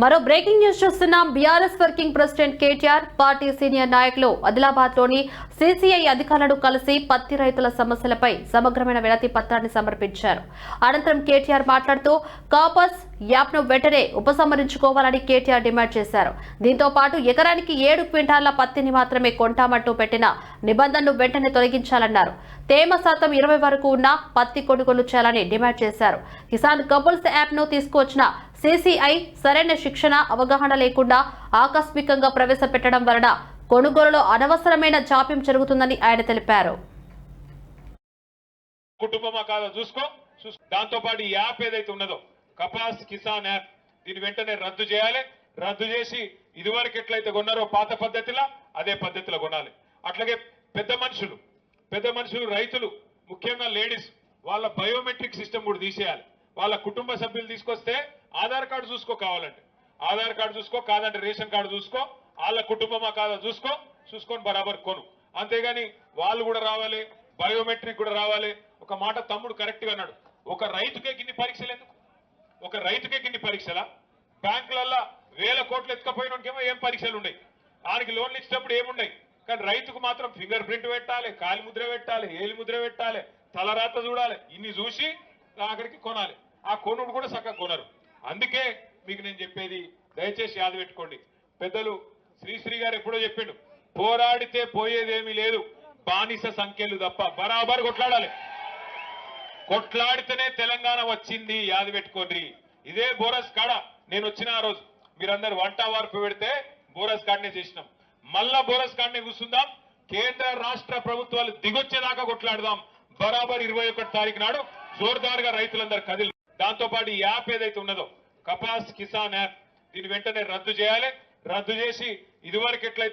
మరో breaking news చూస్తున్నాం. BRS working president KTR party senior నాయకులు ఆదిలాబాద్లోని సీసీఐ అధికారులను కలిసి పత్తి రైతుల సమస్యలపై సమగ్రమైన వినతి పత్రాన్ని సమర్పించారు. అనంతరం కేటీఆర్ మాట్లాడుతూ కాపస్ యాప్ను వెంటనే ఉపసంహరించుకోవాలని కేటీఆర్ డిమాండ్ చేశారు. దీంతో పాటు ఎకరానికి ఏడు క్వింటాల పత్తిని మాత్రమే కొంటామంటూ పెట్టిన నిబంధనను వెంటనే తొలగించాలన్నారు. తేమ శాతం ఇరవై వరకు ఉన్న పత్తి కొనుగోలు చేయాలని డిమాండ్ చేశారు. కిసాన్ కబుల్స్ యాప్ను తీసుకువచ్చిన సీసీఐ సరైన శిక్షణ అవగాహన లేకుండా ఆకస్మికంగా ప్రవేశపెట్టడం వలన కొనుగోలులో అనవసరమైన జాప్యం జరుగుతుందని ఆయన తెలిపారు. కుటుంబమా కాదో చూసుకో. చూసుకో. దాంతో పాటు ఈ యాప్ ఏదైతే ఉన్నదో కపాస్ కిసాన్ యాప్ దీన్ని వెంటనే రద్దు చేయాలి. రద్దు చేసి ఇదివరకు ఎట్లయితే కొన్నారో పాత పద్ధతిలో అదే పద్ధతిలో కొనాలి. అట్లాగే పెద్ద మనుషులు పెద్ద మనుషులు రైతులు ముఖ్యంగా లేడీస్ వాళ్ళ బయోమెట్రిక్ సిస్టమ్ కూడా తీసేయాలి. వాళ్ళ కుటుంబ సభ్యులు తీసుకొస్తే ఆధార్ కార్డు చూసుకో కావాలంటే. ఆధార్ కార్డు చూసుకో కాదంటే రేషన్ కార్డు చూసుకో వాళ్ళ కుటుంబమా కాదా చూసుకో చూసుకొని బరాబర్ కొను. అంతేగాని వాళ్ళు కూడా రావాలి బయోమెట్రిక్ కూడా రావాలి. ఒక మాట తమ్ముడు కరెక్ట్గా అన్నాడు. ఒక రైతుకే గిన్ని పరీక్షలు ఎందుకు? ఒక రైతుకే గిన్ని పరీక్షలా? బ్యాంకులల్లో వేల కోట్లు ఎత్తుకపోయినకేమో ఏం పరీక్షలు ఉన్నాయి ఆయనకి లోన్లు ఇచ్చినప్పుడు ఏమున్నాయి కానీ రైతుకు మాత్రం ఫింగర్ ప్రింట్ పెట్టాలి కాలి ముద్ర పెట్టాలి ఏలి ముద్ర పెట్టాలి తలరాత చూడాలి. ఇన్ని చూసి అక్కడికి కొనాలి. ఆ కొనుడు కూడా చక్కగా కొనరు. అందుకే మీకు నేను చెప్పేది దయచేసి యాద పెట్టుకోండి. పెద్దలు శ్రీశ్రీ గారు ఎప్పుడో చెప్పిండు పోరాడితే పోయేదేమీ లేదు బానిస సంఖ్యలు తప్ప బరాబర్ కొట్లాడాలి. కొట్లాడితేనే తెలంగాణ వచ్చింది యాది పెట్టుకోండి ఇదే బోరస్ కాడ నేను వచ్చిన ఆ రోజు. మీరందరు వంట వార్పు పెడితే బోరస్ కాడనే చేసినాం. మళ్ళా బోరస్ కాడనే కూర్చుందాం. కేంద్ర రాష్ట్ర ప్రభుత్వాలు దిగొచ్చేదాకా కొట్లాడదాం. బరాబర్ ఇరవై ఒకటి తారీఖు నాడు జోర్దార్గా రైతులందరూ కదిలి దాంతోపాటు ఈ యాప్ ఏదైతే ఉన్నదో కపాస్ కిసాన్ యాప్ దీన్ని వెంటనే రద్దు చేయాలి. రద్దు చేసి ఇదివరకు ఎట్లయితే